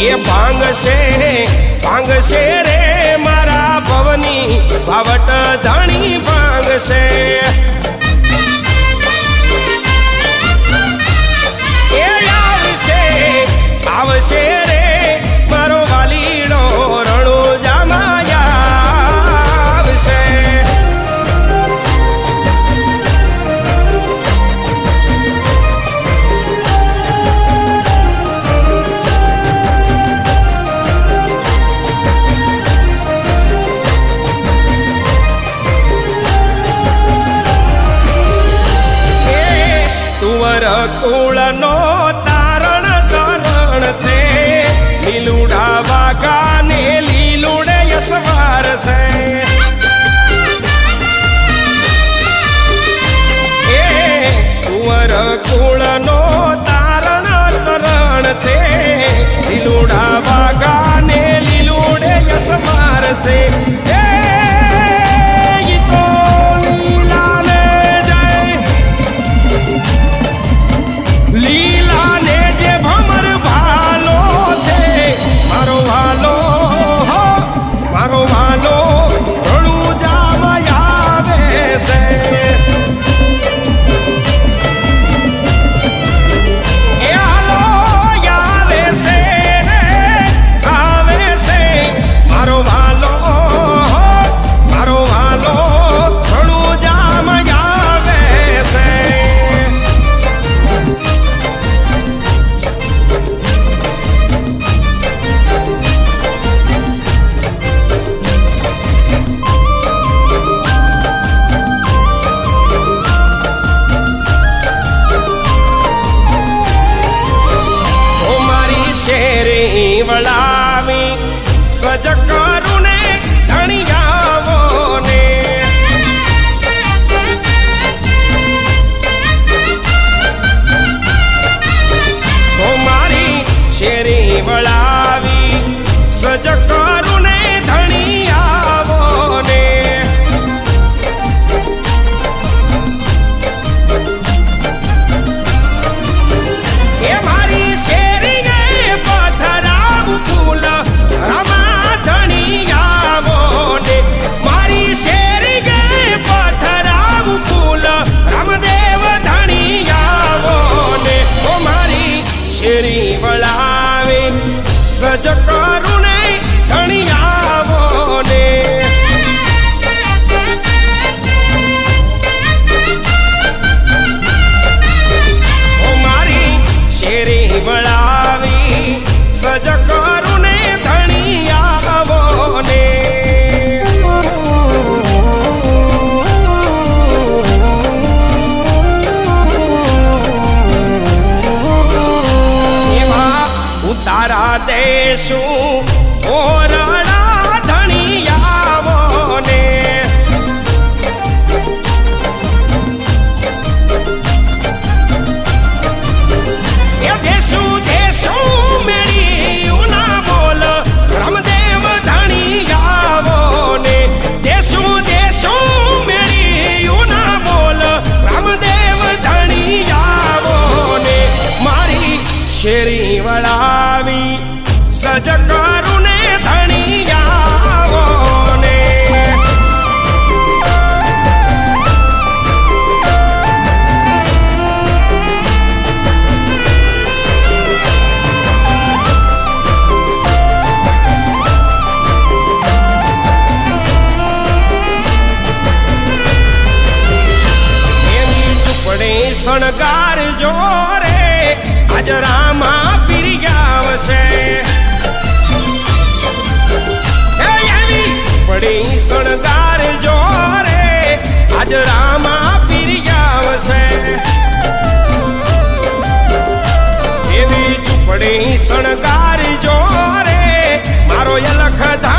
એ ભાંગશે ભાંગશે રે મારા ભવની ભાવટ ધણી ભાંગશે. એ આવશે આવશે કુળનો તારણ તારણ છે. લીલુડા વાગાને લીલુડે યસવાર છે Please. शिवलामी सजग city. ની શણગારી જો રે મારો યલખ ધામ